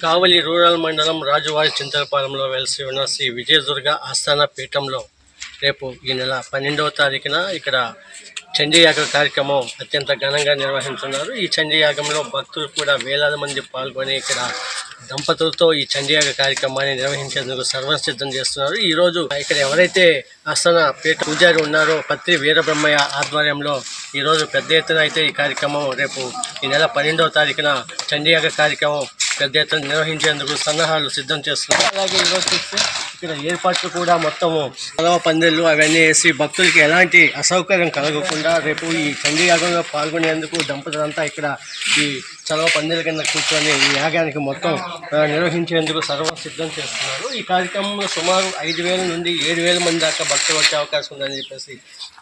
కావలి rural మండలం రాజువారి చింతలపాలెంలో వెలిసి ఉన్న శ్రీ విజయదుర్గ ఆస్థాన పీఠంలో రేపు ఈ నెల పన్నెండవ తారీఖున ఇక్కడ చండీయాగ కార్యక్రమం అత్యంత ఘనంగా నిర్వహించున్నారు ఈ చండీయాగంలో భక్తులు కూడా వేలాది మంది పాల్గొని ఇక్కడ దంపతులతో ఈ చండీయాగ కార్యక్రమాన్ని నిర్వహించేందుకు సర్వసిద్ధం చేస్తున్నారు. ఈరోజు ఇక్కడ ఎవరైతే ఆస్థాన పీఠ పూజారి ఉన్నారో పత్రి వీరబ్రహ్మయ్య ఆధ్వర్యంలో ఈరోజు పెద్ద ఎత్తున అయితే ఈ కార్యక్రమం రేపు ఈ నెల పన్నెండవ తారీఖున చండీయాగ కార్యక్రమం పెద్ద ఎత్తున నిర్వహించేందుకు సన్నాహాలు సిద్ధం చేస్తున్నారు అలాగే ఈరోజు చూస్తే ఇక్కడ ఏర్పాట్లు కూడా మొత్తము పదవ పందెళ్ళు అవన్నీ వేసి భక్తులకి ఎలాంటి అసౌకర్యం కలగకుండా రేపు ఈ చండీయాగంలో పాల్గొనేందుకు దంపతులంతా ఇక్కడ ఈ చదవ పందెల కింద కూర్చొని ఈ యాగానికి మొత్తం నిర్వహించేందుకు సర్వం సిద్ధం చేస్తున్నారు. ఈ కార్యక్రమంలో సుమారు ఐదు వేల నుండి ఏడు వేల మంది దాకా భక్తులు వచ్చే అవకాశం ఉందని చెప్పేసి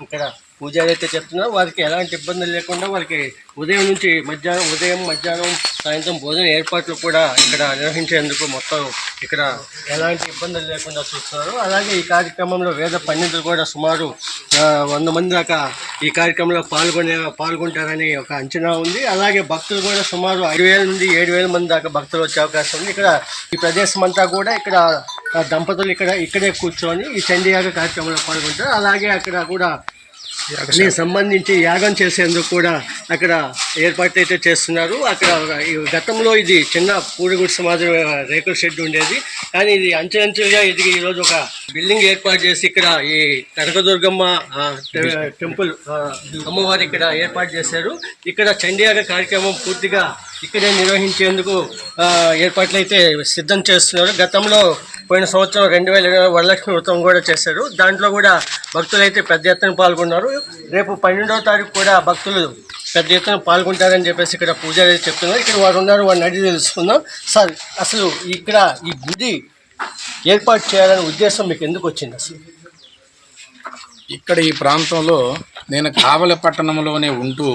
ఇక్కడ పూజారి అయితే చెప్తున్నారు వారికి ఎలాంటి ఇబ్బందులు లేకుండా వారికి ఉదయం నుంచి మధ్యాహ్నం ఉదయం మధ్యాహ్నం సాయంత్రం భోజన ఏర్పాట్లు కూడా ఇక్కడ నిర్వహించేందుకు మొత్తం ఇక్కడ ఎలాంటి ఇబ్బందులు లేకుండా చూస్తున్నారు. అలాగే ఈ కార్యక్రమంలో వేద పండితులు కూడా సుమారు వంద మంది దాకా ఈ కార్యక్రమంలో పాల్గొనే పాల్గొంటారని ఒక అంచనా ఉంది. అలాగే భక్తులు కూడా సుమారు ఐదు వేల నుండి ఏడు వేల మంది దాకా భక్తులు వచ్చే అవకాశం ఉంది. ఇక్కడ ఈ ప్రదేశం అంతా కూడా ఇక్కడ దంపతులు ఇక్కడ ఇక్కడే కూర్చొని ఈ చండీయాగ కార్యక్రమంలో పాల్గొంటారు. అలాగే అక్కడ కూడా సంబంధించి యాగం చేసేందుకు కూడా అక్కడ ఏర్పాట్లు అయితే చేస్తున్నారు. అక్కడ ఈ గతంలో ఇది చిన్న పూడిగుడి మాదిరి రేకుల షెడ్ ఉండేది. కానీ ఇది అంచెలంచెలుగా ఎదిగి ఈరోజు ఒక బిల్డింగ్ ఏర్పాటు చేసి ఇక్కడ ఈ కనకదుర్గమ్మ టెంపుల్ అమ్మవారి ఇక్కడ ఏర్పాటు చేశారు. ఇక్కడ చండీయాగ కార్యక్రమం పూర్తిగా ఇక్కడే నిర్వహించేందుకు ఏర్పాట్లు అయితే సిద్ధం చేస్తున్నారు. గతంలో పోయిన సంవత్సరం రెండు వేల ఇరవై వరలక్ష్మి వ్రతం కూడా చేశారు. దాంట్లో కూడా భక్తులు అయితే పెద్ద ఎత్తున పాల్గొన్నారు. రేపు పన్నెండవ తారీఖు కూడా భక్తులు పెద్ద ఎత్తున పాల్గొంటారని చెప్పేసి ఇక్కడ పూజారి చెప్తున్నారు. ఇక్కడ వారు ఉన్నారు వారిని అడిగి తెలుసుకుందాం. సార్ అసలు ఇక్కడ ఈ గుడి ఏర్పాటు చేయాలనే ఉద్దేశం మీకు ఎందుకు వచ్చింది అసలు? ఇక్కడ ఈ ప్రాంతంలో నేను కావలి పట్టణంలోనే ఉంటూ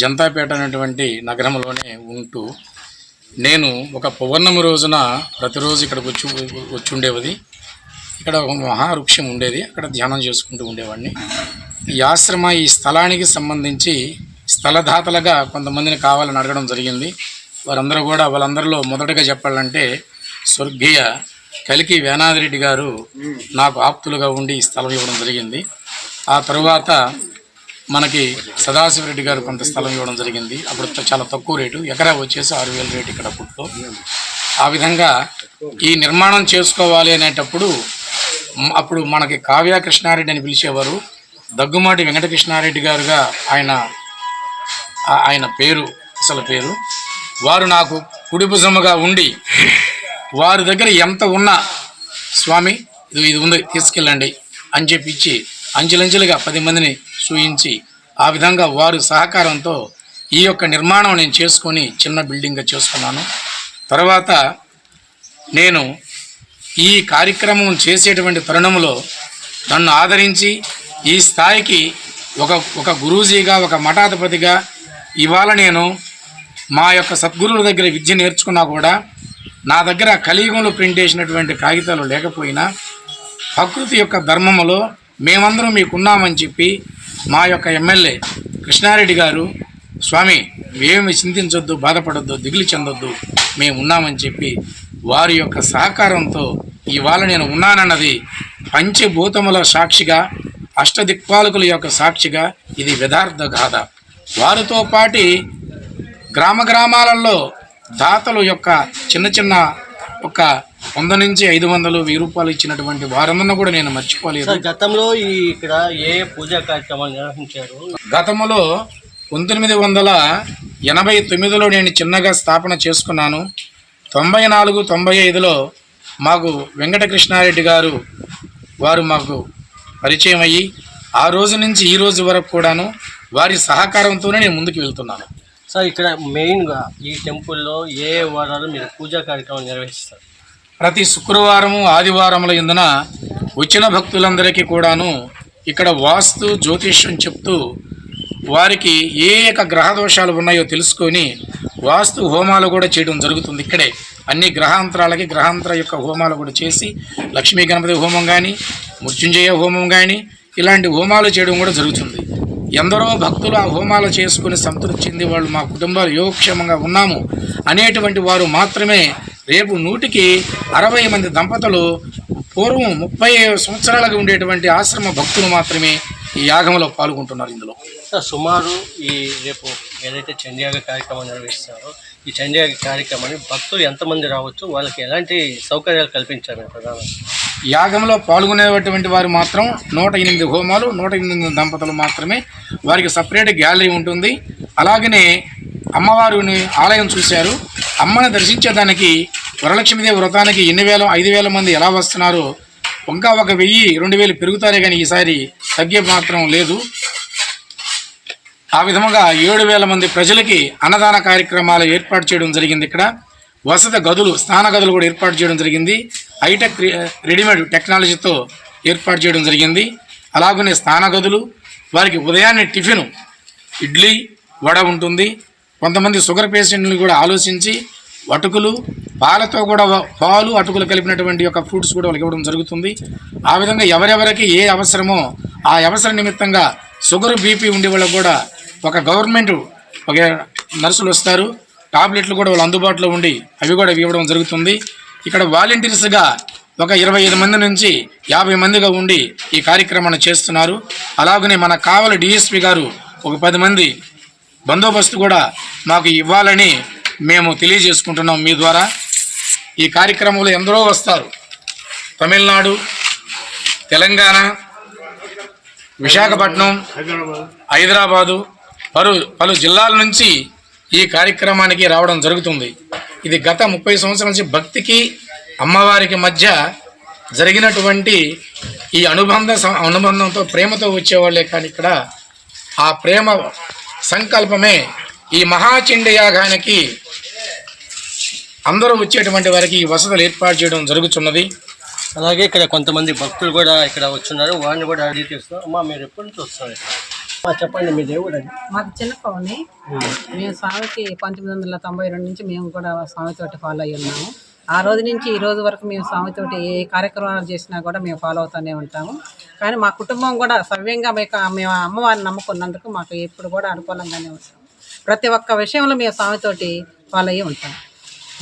జంతాపేట అనేటువంటి నగరంలోనే ఉంటూ నేను ఒక పౌర్ణమి రోజున ప్రతిరోజు ఇక్కడికి వచ్చి వచ్చి ఉండేది ఇక్కడ ఒక మహావృక్షం ఉండేది అక్కడ ధ్యానం చేసుకుంటూ ఉండేవాడిని. ఈ ఆశ్రమ ఈ స్థలానికి సంబంధించి స్థలదాతలుగా కొంతమందిని కావాలని అడగడం జరిగింది. వారందరూ కూడా వాళ్ళందరిలో మొదటగా చెప్పాలంటే స్వర్గీయ కలికి వేనాదిరెడ్డి గారు నాకు ఆప్తులుగా ఉండి ఈ స్థలం ఇవ్వడం జరిగింది. ఆ తరువాత మనకి సదాశివరెడ్డి గారు కొంత స్థలం ఇవ్వడం జరిగింది. అప్పుడు చాలా తక్కువ రేటు. ఎకరా వచ్చేసి ఆరు వేల రేటు ఇక్కడ అప్పట్లో ఆ విధంగా ఈ నిర్మాణం చేసుకోవాలి అనేటప్పుడు అప్పుడు మనకి కావ్య కృష్ణారెడ్డి అని పిలిచేవారు. దగ్గుమాటి వెంకటకృష్ణారెడ్డి గారుగా ఆయన ఆయన పేరు అసలు పేరు. వారు నాకు కుడిభుజముగా ఉండి వారి దగ్గర ఎంత ఉన్నా స్వామి ఇది ఇది ఉంది తీసుకెళ్ళండి అని చెప్పి ఇచ్చి అంచెలంచెలుగా పది మందిని చూయించి ఆ విధంగా వారి సహకారంతో ఈ యొక్క నిర్మాణం నేను చేసుకొని చిన్న బిల్డింగ్గా చేసుకున్నాను. తర్వాత నేను ఈ కార్యక్రమం చేసేటువంటి తరుణంలో నన్ను ఆదరించి ఈ స్థాయికి ఒక ఒక గురూజీగా ఒక మఠాధిపతిగా ఇవాళ నేను మా యొక్క సద్గురువుల దగ్గర విద్య నేర్చుకున్నా కూడా నా దగ్గర కలియుగంలో ప్రింట్ చేసినటువంటి కాగితాలు లేకపోయినా ప్రకృతి యొక్క ధర్మములో మేమందరం మీకున్నామని చెప్పి మా యొక్క ఎమ్మెల్యే కృష్ణారెడ్డి గారు స్వామి ఏమి చింతించొద్దు బాధపడొద్దు దిగులు చెందొద్దు మేము ఉన్నామని చెప్పి వారి యొక్క సహకారంతో ఇవాళ నేను ఉన్నానన్నది పంచభూతముల సాక్షిగా అష్టదిక్పాలకుల యొక్క సాక్షిగా ఇది యథార్థ గాథ. వారితో పాటి గ్రామ గ్రామాలలో దాతలు యొక్క చిన్న చిన్న ఒక వంద నుంచి ఐదు వందలు వెయ్యి రూపాయలు ఇచ్చినటువంటి వారందరిని కూడా నేను మర్చిపోలేదు. గతంలో ఈ ఇక్కడ ఏ పూజా కార్యక్రమాలు నిర్వహించారు? గతంలో పంతొమ్మిది వందల ఎనభై తొమ్మిదిలో నేను చిన్నగా స్థాపన చేసుకున్నాను. తొంభై నాలుగు తొంభై ఐదులో మాకు వెంకటకృష్ణారెడ్డి గారు వారు మాకు పరిచయం అయ్యి ఆ రోజు నుంచి ఈ రోజు వరకు కూడాను వారి సహకారంతోనే నేను ముందుకు వెళ్తున్నాను. సార్ ఇక్కడ మెయిన్గా ఈ టెంపుల్లో ఏ ఏ వారాలు మీరు పూజా కార్యక్రమాలు నిర్వహిస్తారు? ప్రతి శుక్రవారము ఆదివారముల ఇందున వచ్చిన భక్తులందరికీ కూడాను ఇక్కడ వాస్తు జ్యోతిష్యం చెప్తూ వారికి ఏ యొక్క గ్రహ దోషాలు ఉన్నాయో తెలుసుకొని వాస్తు హోమాలు కూడా చేయడం జరుగుతుంది ఇక్కడే. అన్ని గ్రహాంతరాలకి గ్రహాంతర యొక్క హోమాలు కూడా చేసి లక్ష్మీ గణపతి హోమం కానీ మృత్యుంజయ హోమం కానీ ఇలాంటి హోమాలు చేయడం కూడా జరుగుతుంది. ఎందరో భక్తులు ఆ హోమాలు చేసుకుని సంతృప్తి చెంది వాళ్ళు మా కుటుంబాలు యోగక్షేమంగా ఉన్నాము. అనేటువంటి వారు మాత్రమే రేపు నూటికి అరవై మంది దంపతులు పూర్వం ముప్పై సంవత్సరాలుగా ఉండేటువంటి ఆశ్రమ భక్తులు మాత్రమే ఈ యాగంలో పాల్గొంటున్నారు ఇందులో. సుమారు ఈ రేపు ఏదైతే చండీయాగ కార్యక్రమం నిర్వహిస్తారో ఈ చండీయాగ కార్యక్రమాన్ని భక్తులు ఎంతమంది రావచ్చు? వాళ్ళకి ఎలాంటి సౌకర్యాలు కల్పించారు ప్రధాన యాగంలో పాల్గొనేటువంటి వారు మాత్రం నూట ఎనిమిది హోమాలు నూట ఎనిమిది దంపతులు మాత్రమే. వారికి సపరేట్ గ్యాలరీ ఉంటుంది. అలాగనే అమ్మవారిని ఆలయం చూశారు. అమ్మని దర్శించేదానికి వరలక్ష్మీదేవి వ్రతానికి ఎన్ని వేల ఐదు వేల మంది ఎలా వస్తున్నారో? ఇంకా ఒక వెయ్యి రెండు వేలు పెరుగుతారే కానీ ఈసారి తగ్గే మాత్రం లేదు. ఆ విధముగా ఏడు వేల మంది ప్రజలకి అన్నదాన కార్యక్రమాలు ఏర్పాటు చేయడం జరిగింది ఇక్కడ. వసతి గదులు స్నాన గదులు కూడా ఏర్పాటు చేయడం జరిగింది. హైటెక్ రెడీమేడ్ టెక్నాలజీతో ఏర్పాటు చేయడం జరిగింది. అలాగనే స్నాన గదులు వారికి ఉదయాన్నే టిఫిన్ ఇడ్లీ వడ ఉంటుంది. కొంతమంది షుగర్ పేషెంట్లు కూడా ఆలోచించి అటుకులు పాలతో కూడా పాలు అటుకులు కలిపినటువంటి యొక్క ఫ్రూట్స్ కూడా వాళ్ళకి ఇవ్వడం జరుగుతుంది. ఆ విధంగా ఎవరెవరికి ఏ అవసరమో ఆ అవసర నిమిత్తంగా షుగర్ బీపీ ఉండే వాళ్ళకు కూడా ఒక గవర్నమెంట్ ఒక నర్సులు వస్తారు. టాబ్లెట్లు కూడా వాళ్ళు అందుబాటులో ఉండి అవి కూడా ఇవ్వడం జరుగుతుంది. ఇక్కడ వాలంటీర్స్గా ఒక ఇరవై ఐదు మంది నుంచి యాభై మందిగా ఉండి ఈ కార్యక్రమాన్ని చేస్తున్నారు. అలాగనే మన కావలి డిఎస్పి గారు ఒక పది మంది బందోబస్తు కూడా మాకు ఇవ్వాలని మేము తెలియజేసుకుంటున్నాం మీ ద్వారా. ఈ కార్యక్రమంలో ఎందరో వస్తారు. తమిళనాడు తెలంగాణ విశాఖపట్నం హైదరాబాదు పలు పలు జిల్లాల నుంచి ఈ కార్యక్రమానికి రావడం జరుగుతుంది. ఇది గత ముప్పై సంవత్సరాల నుంచి భక్తికి అమ్మవారికి మధ్య జరిగినటువంటి ఈ అనుబంధ అనుబంధంతో ప్రేమతో వచ్చేవాళ్ళే కానీ ఇక్కడ ఆ ప్రేమ సంకల్పమే ఈ మహాచండి యాగానికి అందరూ వచ్చేటువంటి వారికి ఈ వసతులు ఏర్పాటు చేయడం జరుగుతున్నది. అలాగే ఇక్కడ కొంతమంది భక్తులు కూడా ఇక్కడ వచ్చున్నారు. వారిని కూడా అడిగి తెలుస్తున్నాం అమ్మా మీరు ఎప్పటి నుంచి వస్తారు చెప్పండి మీ దేవుడు అది. మాకు చిన్న పవని మేము స్వామికి పంతొమ్మిది వందల తొంభై రెండు నుంచి మేము కూడా స్వామితోటి ఫాలో అయ్యి ఉన్నాము. ఆ రోజు నుంచి ఈ రోజు వరకు మేము స్వామితోటి ఏ కార్యక్రమాలు చేసినా కూడా మేము ఫాలో అవుతూనే ఉంటాము. కానీ మా కుటుంబం కూడా సవ్యంగా మీకు మేము అమ్మవారిని నమ్ముకున్నందుకు మాకు ఎప్పుడు కూడా అనుకూలంగానే ఉంటాం. ప్రతి ఒక్క విషయంలో మేము స్వామితోటి ఫాలో అయ్యి ఉంటాం.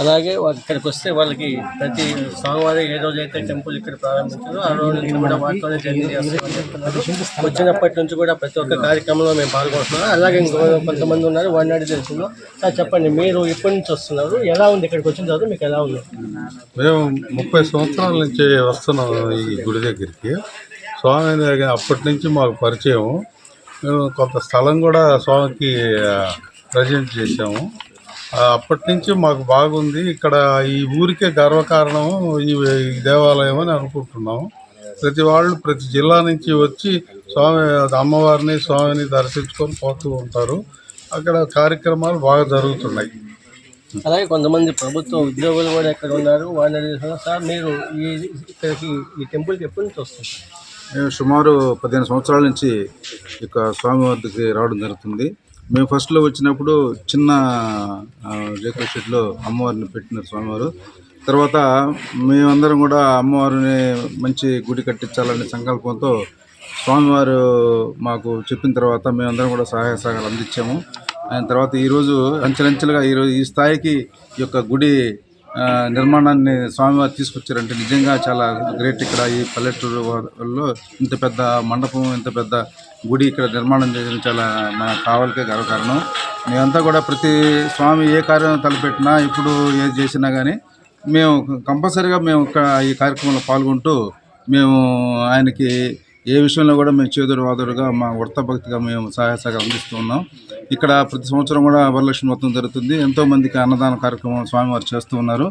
అలాగే వాళ్ళు ఇక్కడికి వస్తే వాళ్ళకి ప్రతి స్వామివారి ఏ రోజు అయితే టెంపుల్ ఇక్కడ ప్రారంభించారో ఆ రోజు నుంచి కూడా వాటితోనే జర్నీ చేస్తామని చెప్తున్నారు వచ్చినప్పటి నుంచి కూడా ప్రతి ఒక్క కార్యక్రమంలో మేము పాల్గొంటున్నాం. అలాగే ఇంకో కొంతమంది ఉన్నారు వాడిని అడిగి తెలుసుకుందాం. సార్ చెప్పండి మీరు ఎప్పటి నుంచి వస్తున్నారు. ఎలా ఉంది ఇక్కడికి వచ్చిన తర్వాత మీకు ఎలా ఉంది? మేము ముప్పై సంవత్సరాల నుంచి వస్తున్నాం ఈ గుడి దగ్గరికి. స్వామి దగ్గర అప్పటి నుంచి మాకు పరిచయం. మేము కొంత స్థలం కూడా స్వామికి ప్రజెంట్ చేసాము అప్పటి నుంచి మాకు బాగుంది. ఇక్కడ ఈ ఊరికే గర్వకారణం ఈ దేవాలయం అని అనుకుంటున్నాం ప్రతి వాళ్ళు ప్రతి జిల్లా నుంచి వచ్చి స్వామి అమ్మవారిని స్వామిని దర్శించుకొని పోతూ ఉంటారు. అక్కడ కార్యక్రమాలు బాగా జరుగుతున్నాయి. అలాగే కొంతమంది ప్రభుత్వ ఉద్యోగులు కూడా ఇక్కడ ఉన్నారు. తెలుసుకుందాం. సార్ మీరు ఈ ఇక్కడికి ఈ టెంపుల్కి ఎప్పటి నుంచి వస్తారు మేము సుమారు పదిహేను సంవత్సరాల నుంచి ఇక స్వామి వద్దకి రావడం జరుగుతుంది. మేము ఫస్ట్లో వచ్చినప్పుడు చిన్న రేకుల షెడ్లో అమ్మవారిని పెట్టినారు స్వామివారు. తర్వాత మేమందరం కూడా అమ్మవారిని మంచి గుడి కట్టించాలనే సంకల్పంతో స్వామివారు మాకు చెప్పిన తర్వాత మేమందరం కూడా సహాయ సహకారాలు అందించాము. ఆయన తర్వాత ఈరోజు అంచెలంచెలుగా ఈరోజు ఈ స్థాయికి ఈ యొక్క గుడి నిర్మాణాన్ని స్వామివారు తీసుకొచ్చారంటే నిజంగా చాలా గ్రేట్ ఇక్కడ ఈ పల్లెటూరు లో ఇంత పెద్ద మండపం ఇంత పెద్ద గుడి ఇక్కడ నిర్మాణం చేయడం చాలా మన కావాలకే గర్వకారణం మేమంతా కూడా ప్రతి స్వామి ఏ కార్యం తలపెట్టినా ఇప్పుడు ఏది చేసినా కానీ మేము కంపల్సరీగా మేము ఇక్కడ ఈ కార్యక్రమంలో పాల్గొంటూ మేము ఆయనకి ఏ విషయంలో కూడా మేము చేదురు వాదురుగా మా వృత్త భక్తిగా మేము సహాయ సహకారం ఇక్కడ ప్రతి సంవత్సరం కూడా వరలక్ష్మి మొత్తం జరుగుతుంది. ఎంతోమందికి అన్నదాన కార్యక్రమం స్వామివారు చేస్తూ ఉన్నారు.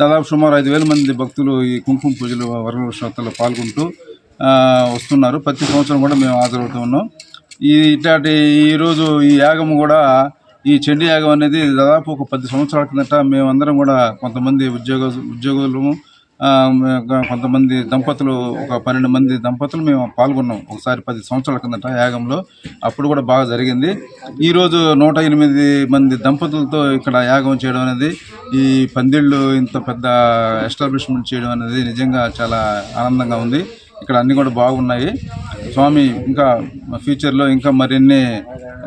దాదాపు సుమారు ఐదు వేల మంది భక్తులు ఈ కుంకుమ పూజలు వరలక్ష్మి వ్రతంలో పాల్గొంటూ వస్తున్నారు. ప్రతి సంవత్సరం కూడా మేము హాజరవుతూ ఉన్నాం. ఈ ఇట్లాంటి ఈరోజు ఈ యాగం కూడా ఈ చండీ యాగం అనేది దాదాపు ఒక పది సంవత్సరాల కిందట మేమందరం కూడా కొంతమంది ఉద్యోగ ఉద్యోగులము కొంతమంది దంపతులు ఒక పన్నెండు మంది దంపతులు మేము పాల్గొన్నాం. ఒకసారి పది సంవత్సరాల కిందట యాగంలో. అప్పుడు కూడా బాగా జరిగింది. ఈరోజు నూట ఎనిమిది మంది దంపతులతో ఇక్కడ యాగం చేయడం అనేది ఈ పందిళ్ళు ఇంత పెద్ద ఎస్టాబ్లిష్మెంట్ చేయడం అనేది నిజంగా చాలా ఆనందంగా ఉంది. ఇక్కడ అన్నీ కూడా బాగున్నాయి. స్వామి ఇంకా ఫ్యూచర్లో ఇంకా మరిన్ని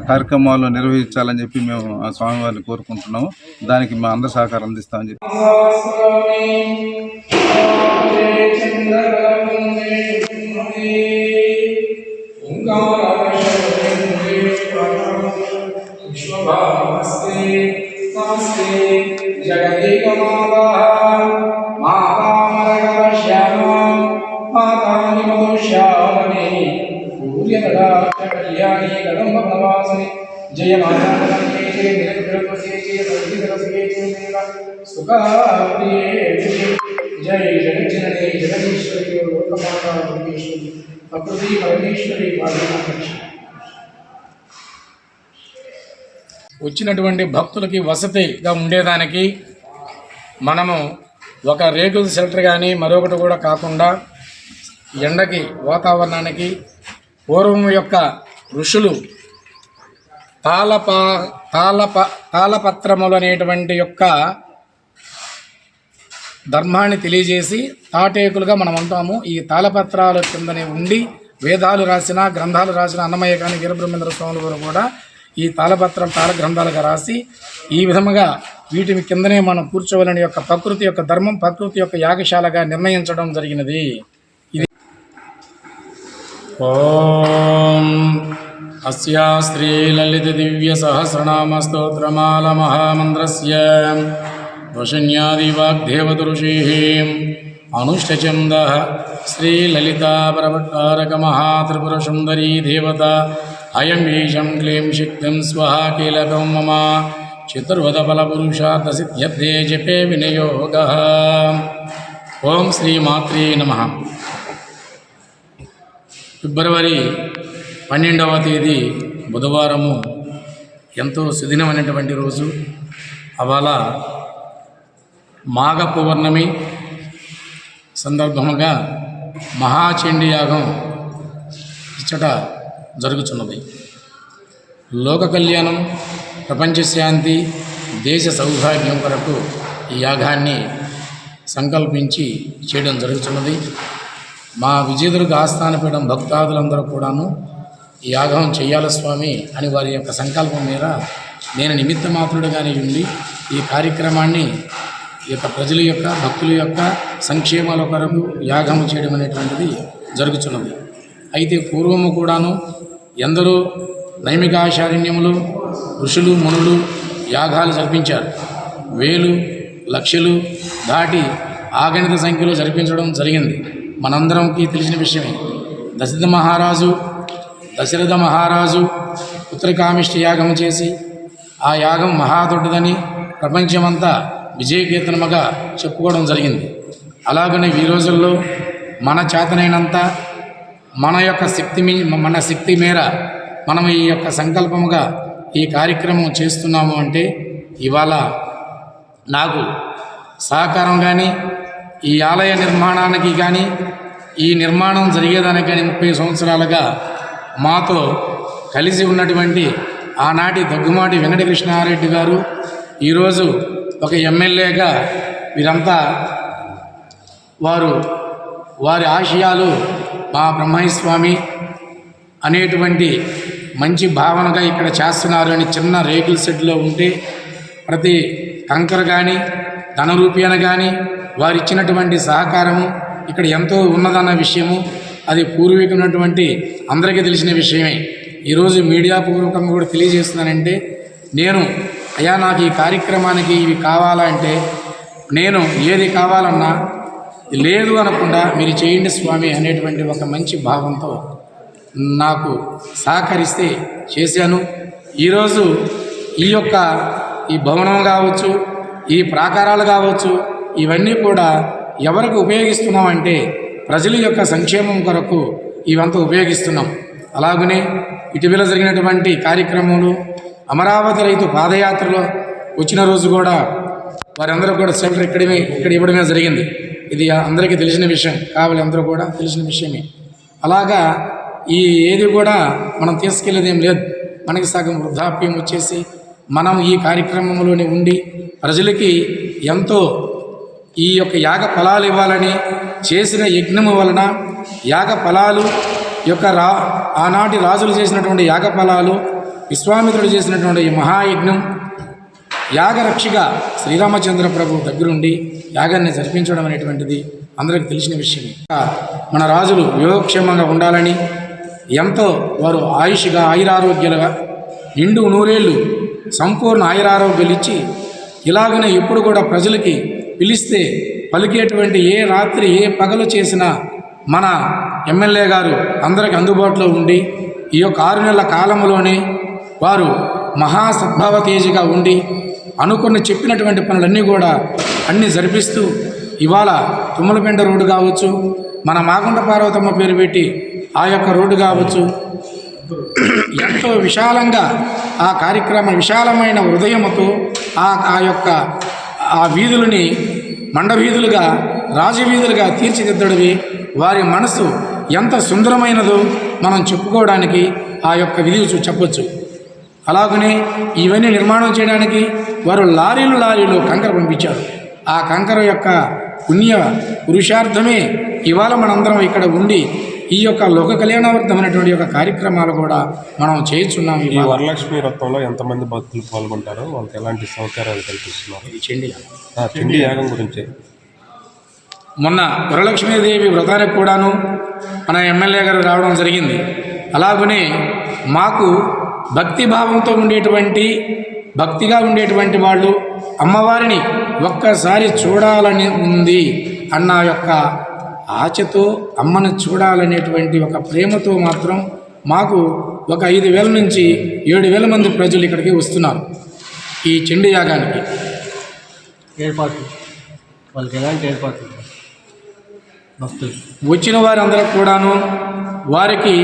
కార్యక్రమాలు నిర్వహించాలని చెప్పి మేము ఆ స్వామివారిని కోరుకుంటున్నాము. దానికి మా అందరి సహకారం అందిస్తామని చెప్పి. జయ జయ జగజ్జనని జగదీశ్వరి లోకమాతా ప్రకృతి పరమేశ్వరి వచ్చినటువంటి భక్తులకి వసతిగా ఉండేదానికి మనము ఒక రేకుల షెల్టర్ కానీ మరొకటి కూడా కాకుండా ఎండకి వాతావరణానికి పూర్వం యొక్క ఋషులు తాళప తాళప తాళపత్రములు అనేటువంటి యొక్క ధర్మాన్ని తెలియజేసి తాటేకులుగా మనం అంటాము ఈ తాళపత్రాల కిందనే ఉండి వేదాలు రాసిన గ్రంథాలు రాసిన అన్నమయ్య కానీ వీరబ్రహ్మేంద్ర స్వాములు వారు కూడా ఈ తాళపత్రం తాళ గ్రంథాలుగా రాసి ఈ విధముగా వీటి కిందనే మనం కూర్చోవాలని యొక్క ప్రకృతి యొక్క ధర్మం ప్రకృతి యొక్క యాగశాలగా నిర్ణయించడం జరిగినది. ఇది ఓం అస్యా శ్రీ లలిత దివ్య సహస్రనామ స్తోత్రమాల మహామంత్రస్య వశన్యాదివాగ్దేవతృషిः అనుష్టచంద శ్రీలలితాపరవట్టారక దేవత అయం ఈశం క్లీం శక్తిం స్వహ కీలకం మమ చతుర్వదఫలపురుషార్థసిద్ధ్యర్థే జపే వినియోగ ఓం శ్రీమాత్రే నమ ఫిబ్రవరి పన్నెండవ తేదీ బుధవారము ఎంతో సుదినమైనటువంటి రోజు. అవాళ మాఘ పౌర్ణమి సందర్భముగా మహాచండీ యాగం ఇచ్చట జరుగుతున్నది లోక కళ్యాణం ప్రపంచ శాంతి దేశ సౌభాగ్యం కొరకు ఈ యాగాన్ని సంకల్పించి చేయడం జరుగుతున్నది మా విజయదుర్గ ఆస్థానపీఠం భక్తాదులందరూ కూడాను ఈ యాగం చేయాల స్వామి అని వారి యొక్క సంకల్పం మీద నేను నిమిత్త మాత్రుడుగానే ఉండి ఈ కార్యక్రమాన్ని యొక్క ప్రజల యొక్క భక్తుల యొక్క సంక్షేమాల కొరకు యాగం చేయడం అనేటువంటిది జరుగుతున్నది అయితే పూర్వము కూడాను ఎందరో నైమికాచారణ్యములు ఋషులు మునులు యాగాలు జరిపించారు. వేలు లక్షలు దాటి ఆగణిత సంఖ్యలో జరిపించడం జరిగింది. మనందరంకి తెలిసిన విషయమే. దశరథ మహారాజు దశరథ మహారాజు పుత్రకామిష్టి యాగం చేసి ఆ యాగం మహాదొడ్డదని ప్రపంచమంతా విజయకీర్తనముగా చెప్పుకోవడం జరిగింది. అలాగనే ఈ రోజుల్లో మన చేతనైనంత మన యొక్క శక్తి మీ మన శక్తి మేర మనం ఈ యొక్క సంకల్పముగా ఈ కార్యక్రమం చేస్తున్నాము అంటే ఇవాళ నాకు సహకారం కానీ ఈ ఆలయ నిర్మాణానికి కానీ ఈ నిర్మాణం జరిగేదానికి కానీ ముప్పై సంవత్సరాలుగా మాతో కలిసి ఉన్నటువంటి ఆనాటి దగ్గుమాటి వెంకటకృష్ణారెడ్డి గారు ఈరోజు ఒక ఎమ్మెల్యేగా వీరంతా వారు వారి ఆశయాలు మా బ్రహ్మయ్య స్వామి అనేటువంటి మంచి భావనగా ఇక్కడ చేస్తున్నారు అని చిన్న రేకుల షెడ్లో ఉంటే ప్రతి కంకర కానీ ధన రూపేణ కానీ వారు ఇచ్చినటువంటి సహకారము ఇక్కడ ఎంతో ఉన్నదన్న విషయము అది పూర్వీకున్నటువంటి అందరికీ తెలిసిన విషయమే. ఈరోజు మీడియా పూర్వకంగా కూడా తెలియజేస్తున్నానంటే నేను అయ్యా నాకు ఈ కార్యక్రమానికి ఇవి కావాలంటే నేను ఏది కావాలన్నా లేదు అనకుండా మీరు చేయండి స్వామి అనేటువంటి ఒక మంచి భావంతో నాకు సహకరిస్తే చేశాను. ఈరోజు ఈ యొక్క ఈ భవనం కావచ్చు ఈ ప్రాకారాలు కావచ్చు ఇవన్నీ కూడా ఎవరికి ఉపయోగిస్తున్నామంటే ప్రజల యొక్క సంక్షేమం కొరకు ఇవంతా ఉపయోగిస్తున్నాం. అలాగనే ఇటీవల జరిగినటువంటి కార్యక్రమంలో అమరావతి రైతు పాదయాత్రలో వచ్చిన రోజు కూడా వారందరూ కూడా సెంటర్ ఇక్కడమే ఇక్కడ ఇవ్వడమే జరిగింది. ఇది అందరికీ తెలిసిన విషయం. కావాలి అందరూ కూడా తెలిసిన విషయమే. అలాగా ఈ ఏది కూడా మనం తీసుకెళ్ళేది ఏం లేదు. మనకి సగం వృద్ధాప్యం వచ్చేసి మనం ఈ కార్యక్రమంలోనే ఉండి ప్రజలకి ఎంతో ఈ యొక్క యాగ ఫలాలు ఇవ్వాలని చేసిన యజ్ఞము వలన యాగ ఫలాలు యొక్క రా ఆనాటి రాజులు చేసినటువంటి యాగ ఫలాలు విశ్వామిత్రుడు చేసినటువంటి ఈ మహాయజ్ఞం యాగరక్షిగా శ్రీరామచంద్ర ప్రభు దగ్గరుండి యాగాన్ని జరిపించడం అనేటువంటిది అందరికీ తెలిసిన విషయమే. మన రాజులు యోగక్షేమంగా ఉండాలని ఎంతో వారు ఆయుష్గా ఆయురారోగ్యాలుగా నిండు నూరేళ్ళు సంపూర్ణ ఆయురారోగ్యాలు ఇచ్చి ఇలాగనే ఎప్పుడు కూడా ప్రజలకి పిలిస్తే పలికేటువంటి ఏ రాత్రి ఏ పగలు చేసినా మన ఎమ్మెల్యే గారు అందరికి అందుబాటులో ఉండి ఈ యొక్క ఆరు నెలల కాలంలోనే వారు మహా ఉండి అనుకున్న చెప్పినటువంటి పనులన్నీ కూడా అన్నీ జరిపిస్తూ ఇవాళ తుమ్మలపెండ రోడ్డు కావచ్చు మన మాగుంట పార్వతమ్మ పేరు పెట్టి ఆ యొక్క రోడ్డు కావచ్చు ఎంతో విశాలంగా ఆ కార్యక్రమ విశాలమైన హృదయముతో ఆ ఆ యొక్క ఆ వీధులని మండవీధులుగా రాజవీధులుగా తీర్చిదిద్దడవి వారి మనసు ఎంత సుందరమైనదో మనం చెప్పుకోవడానికి ఆ యొక్క విధి చెప్పొచ్చు. అలాగనే ఇవన్నీ నిర్మాణం చేయడానికి వారు లారీలు లారీలు కంకర పంపించారు. ఆ కంకర యొక్క పుణ్య పురుషార్థమే ఇవాళ మనందరం ఇక్కడ ఉండి ఈ యొక్క లోక కళ్యాణార్థమైనటువంటి యొక్క కార్యక్రమాలు కూడా మనం చేయించున్నాం ఈ వరలక్ష్మి వ్రతంలో ఎంతమంది భక్తులు పాల్గొంటారో? వాళ్ళకి ఎలాంటి సౌకర్యాలు కల్పిస్తున్నారు? ఈ చెండి ఆ పిండి యాగం గురించి. మొన్న వరలక్ష్మీదేవి వ్రతానికి కూడాను మన ఎమ్మెల్యే గారు రావడం జరిగింది. అలాగనే మాకు భక్తి భావంతో ఉండేటువంటి భక్తిగా ఉండేటువంటి వాళ్ళు అమ్మవారిని ఒక్కసారి చూడాలని ఉంది అన్న యొక్క ఆశతో అమ్మను చూడాలనేటువంటి ఒక ప్రేమతో మాత్రం మాకు ఒక ఐదు వేల నుంచి ఏడు వేల మంది ప్రజలు ఇక్కడికి వస్తున్నారు ఈ చండీ యాగానికి. ఏర్పాట్లు వాళ్ళకి ఎలాంటి ఏర్పాట్లు? భక్తులు వచ్చిన వారందరూ కూడాను వారికి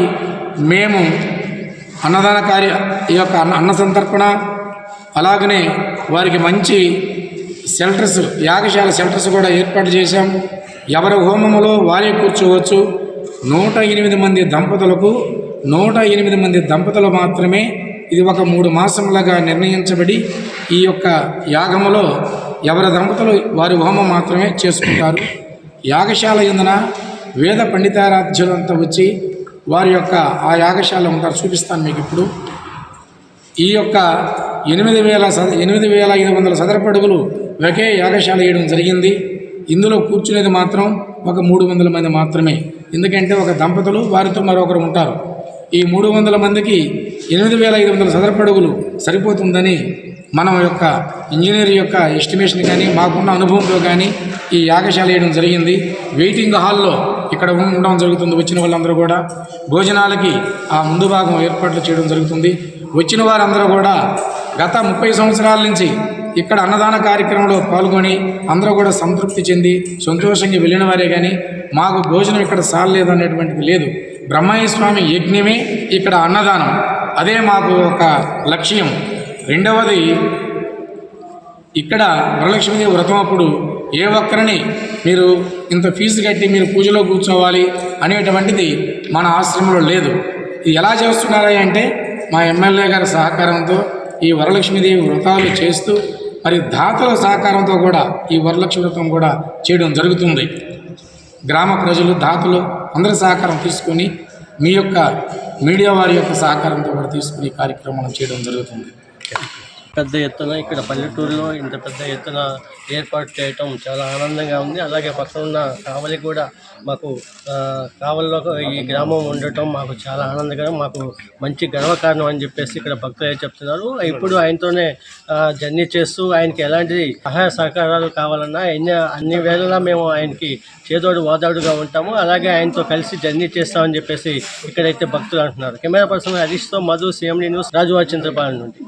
మేము అన్నదాన కార్య ఈ యొక్క అన్న అన్న సంతర్పణ అలాగనే వారికి మంచి షెల్టర్స్ యాగశాల షెల్టర్స్ కూడా ఏర్పాటు చేశాం. ఎవరి హోమములో వారే కూర్చోవచ్చు. నూట ఎనిమిది మంది దంపతులకు నూట ఎనిమిది మంది దంపతులు మాత్రమే ఇది ఒక మూడు మాసములుగా నిర్ణయించబడి ఈ యొక్క యాగములో ఎవరి దంపతులు వారి హోమం మాత్రమే చేసుకుంటారు. యాగశాల ఎందున వేద పండితారాధ్యులంతా వచ్చి వారి యొక్క ఆ యాగశాల ఉంటారు చూపిస్తాను మీకు ఇప్పుడు. ఈ యొక్క ఎనిమిది వేల సద ఎనిమిది వేల ఐదు వందల సదరపడుగులు ఒకే యాగశాల వేయడం జరిగింది. ఇందులో కూర్చునేది మాత్రం ఒక మూడు వందల మంది మాత్రమే. ఎందుకంటే ఒక దంపతులు వారితో మరొకరు ఉంటారు. ఈ మూడు వందల మందికి ఎనిమిది వేల ఐదు వందల సదరపడుగులు సరిపోతుందని మనం యొక్క ఇంజనీర్ యొక్క ఎస్టిమేషన్ కానీ మాకున్న అనుభవంతో కానీ ఈ యాగశాల వేయడం జరిగింది. వెయిటింగ్ హాల్లో ఇక్కడ ఉండడం జరుగుతుంది వచ్చిన వాళ్ళందరూ కూడా. భోజనాలకి ఆ ముందు భాగం ఏర్పాట్లు చేయడం జరుగుతుంది. వచ్చిన వారందరూ కూడా గత ముప్పై సంవత్సరాల నుంచి ఇక్కడ అన్నదాన కార్యక్రమంలో పాల్గొని అందరూ కూడా సంతృప్తి చెంది సంతోషంగా వెళ్ళిన వారే కానీ మాకు భోజనం ఇక్కడ సాలలేదు అనేటువంటిది లేదు. బ్రహ్మయ్య స్వామి యజ్ఞమే ఇక్కడ అన్నదానం. అదే మాకు ఒక లక్ష్యం. రెండవది ఇక్కడ వరలక్ష్మీదేవి వ్రతం అప్పుడు ఏ ఒక్కరిని మీరు ఇంత ఫీజు కట్టి మీరు పూజలో కూర్చోవాలి అనేటువంటిది మన ఆశ్రమంలో లేదు. ఇది ఎలా చేస్తున్నారా అంటే మా ఎమ్మెల్యే గారి సహకారంతో ఈ వరలక్ష్మీదేవి వ్రతాలు చేస్తూ మరి దాతల సహకారంతో కూడా ఈ వరలక్ష్మి వ్రతం కూడా చేయడం జరుగుతుంది. గ్రామ ప్రజలు దాతలు అందరి సహకారం తీసుకొని మీ యొక్క మీడియా వారి యొక్క సహకారంతో కూడా తీసుకుని కార్యక్రమం చేయడం జరుగుతుంది. పెద్ద ఎత్తున ఇక్కడ పల్లెటూరులో ఇంత పెద్ద ఎత్తున ఏర్పాటు చేయటం చాలా ఆనందంగా ఉంది. అలాగే పక్కన ఉన్న కావలి కూడా మాకు కావలిలో ఈ గ్రామం ఉండటం మాకు చాలా ఆనందకరం. మాకు మంచి గర్వకారణం అని చెప్పేసి ఇక్కడ భక్తులు చెప్తున్నారు. ఇప్పుడు ఆయనతోనే జర్నీ చేస్తూ ఆయనకి ఎలాంటి సహాయ సహకారాలు కావాలన్నా ఎన్ని అన్ని వేళలా మేము ఆయనకి చేదోడు వాదాడుగా ఉంటాము. అలాగే ఆయనతో కలిసి జర్నీ చేస్తామని చెప్పేసి ఇక్కడైతే భక్తులు అంటున్నారు. కెమెరా పర్సన్ హరీష్తో మధు సీఎండి న్యూస్ రాజువారి చింతపాలెం నుండి.